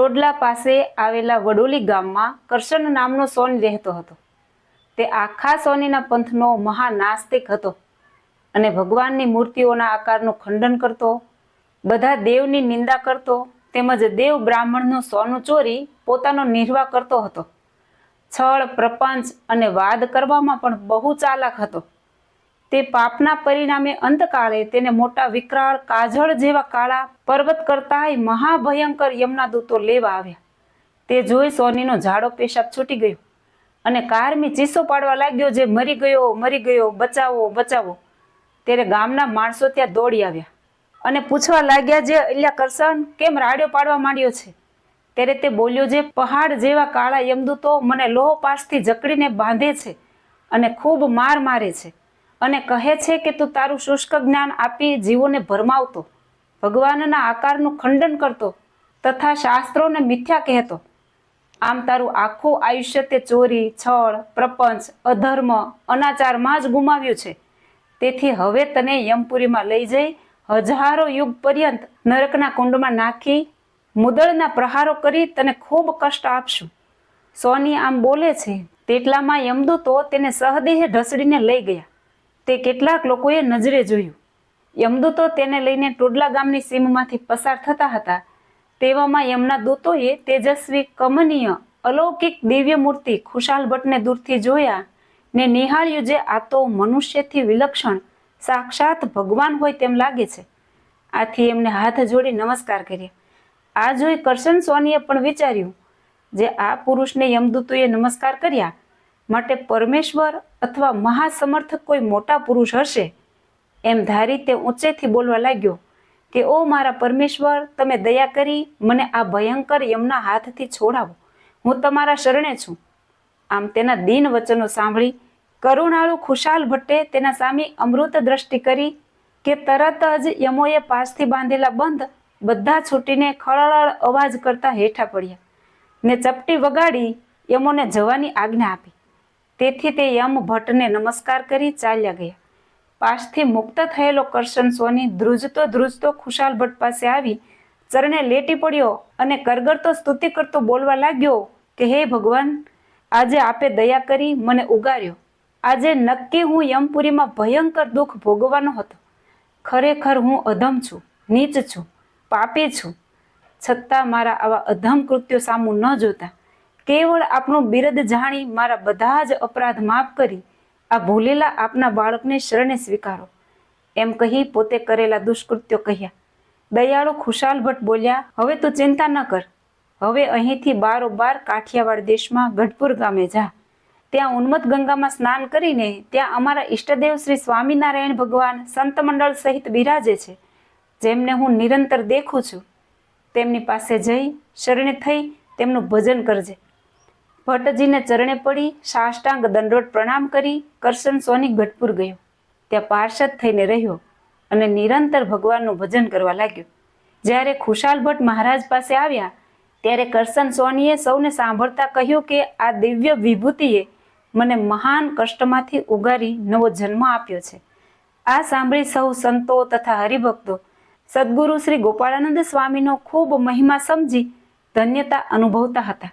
ટોડલા પાસે આવેલા વડોલી ગામમાં કરશન નામનો સોની રહેતો હતો. તે આખા સોનીના પંથનો મહાનાસ્તિક હતો અને ભગવાનની મૂર્તિઓના આકારનું ખંડન કરતો, બધા દેવની નિંદા કરતો તેમજ દેવ બ્રાહ્મણનું સોનું ચોરી પોતાનો નિર્વાહ કરતો હતો. છળ, પ્રપંચ અને વાદ કરવામાં પણ બહુ ચાલાક હતો. તે પાપના પરિણામે અંતકાળે તેને મોટા વિકરાળ કાજળ જેવા કાળા પર્વત કરતા મહાભયંકર યમના દૂતો લેવા આવ્યા. તે જોઈ સોનીનો ઝાડો પેશાબ છૂટી ગયો અને કારમી ચીસો પાડવા લાગ્યો જે મરી ગયો મરી ગયો, બચાવો બચાવો. ત્યારે ગામના માણસો ત્યાં દોડી આવ્યા અને પૂછવા લાગ્યા જે અલ્યા કરશન, કેમ રાડ્યો પાડવા માંડ્યો છે? ત્યારે તે બોલ્યો જે પહાડ જેવા કાળા યમદૂતો મને લોહ પાસથી જકડીને બાંધે છે અને ખૂબ માર મારે છે. અને કહે છે કે તું તારું શુષ્ક જ્ઞાન આપી જીવોને ભરમાવતો, ભગવાનના આકારનું ખંડન કરતો, તથા શાસ્ત્રોને મિથ્યા કહેતો. આમ તારું આખું આયુષ્ય તે ચોરી, છળ, પ્રપંચ, અધર્મ, અનાચારમાં જ ગુમાવ્યું છે. તેથી હવે તને યમપુરીમાં લઈ જઈ, હજારો યુગ પર્યંત નરકના કુંડમાં નાખી, મુદળના પ્રહારો કરી તને ખૂબ કષ્ટ આપશું. સોની આમ બોલે છે, તેટલામાં યમદૂતો તેને સહદેહે ઢસડીને લઈ ગયા. તે કેટલાક લોકોએ નજરે જોયું. યમદૂતો તેને લઈને ટોડલા ગામની સીમમાંથી પસાર થતા હતા. તેવામાં યમના દૂતોએ તેજસ્વી, કમનીય, અલૌકિક દિવ્ય મૂર્તિ ખુશાલ ભટ્ટને દૂરથી જોયા ને નિહાળ્યું જે આ તો મનુષ્યથી વિલક્ષણ, સાક્ષાત ભગવાન હોય તેમ લાગે છે. આથી એમને હાથ જોડી નમસ્કાર કર્યા. આ જોઈ કરશન સોનીએ પણ વિચાર્યું, જે આ પુરુષને યમદૂતોએ નમસ્કાર કર્યા, માટે પરમેશ્વર અથવા મહાસમર્થક કોઈ મોટા પુરુષ હશે? એમ ધારી તે ઊંચેથી બોલવા લાગ્યો, કે ઓ મારા પરમેશ્વર, તમે દયા કરી, મને આ ભયંકર યમના હાથથી છોડાવો. હું તમારા શરણે છું. આમ તેના દીન વચનો સાંભળી કરુણાળુ ખુશાલ ભટ્ટે તેના સામે અમૃત દ્રષ્ટિ કરી કે તરત જ યમોએ પાસથી બાંધેલા બંધ બધા છૂટીને ખળળ અવાજ કરતા હેઠા પડ્યા ને ચપટી વગાડી યમોને જવાની આજ્ઞા આપી. તેથી તે યમ ભટ્ટને નમસ્કાર કરી ચાલ્યા ગયા. પાસથી મુક્ત થયેલો કરશન સોની ધ્રુજતો ધ્રુજતો ખુશાલ ભટ્ટ પાસે આવી, ચરણે લેટી પડ્યો અને કરગરતો સ્તુતિ કરતો બોલવા લાગ્યો કે, હે ભગવાન, આજે આપે દયા કરી મને ઉગાર્યો. આજે નક્કી હું યમપુરીમાં ભયંકર દુઃખ ભોગવવાનો હતો. ખરેખર હું અધમ છું, નીચ છું, પાપી છું. છતાં મારા આવા અધમ કૃત્યો સામું ન જોતા. કેવળ આપણું બિરદ જાણી મારા બધા જ અપરાધ માફ કરી, આ ભૂલેલા આપના બાળકને શરણે સ્વીકારો. એમ કહી પોતે કરેલા દુષ્કૃત્યો કહ્યા. દયાળુ ખુશાલ ભટ્ટ બોલ્યા, હવે તું ચિંતા ન કર. હવે અહીંથી બારોબાર કાઠિયાવાડ દેશમાં ગઢપુર ગામે જા. ત્યાં ઉન્મત ગંગામાં સ્નાન કરીને ત્યાં અમારા ઈષ્ટદેવ શ્રી સ્વામિનારાયણ ભગવાન સંત મંડળ સહિત બિરાજે છે. જેમને હું નિરંતર દેખું છું. તેમની પાસે જઈ, શરણે થઈ તેમનું ભજન કરજે. ભટ્ટજીને ચરણે પડી સાષ્ટાંગ દંડોટ પ્રણામ કરી કરશન સોની ગઢપુર ગયો. ત્યાં પાર્ષદ થઈને રહ્યો અને નિરંતર ભગવાનનું ભજન કરવા લાગ્યો. જ્યારે ખુશાલ ભટ્ટ મહારાજ પાસે આવ્યા, ત્યારે કરશન સોનીએ સૌને સાંભળતા કહ્યું કે આ દિવ્ય વિભૂતિએ મને મહાન કષ્ટમાંથી ઉગારી નવો જન્મ આપ્યો છે. આ સાંભળી સૌ સંતો તથા હરિભક્તો સદગુરુ શ્રી ગોપાળાનંદ સ્વામીનો ખૂબ મહિમા સમજી ધન્યતા અનુભવતા હતા.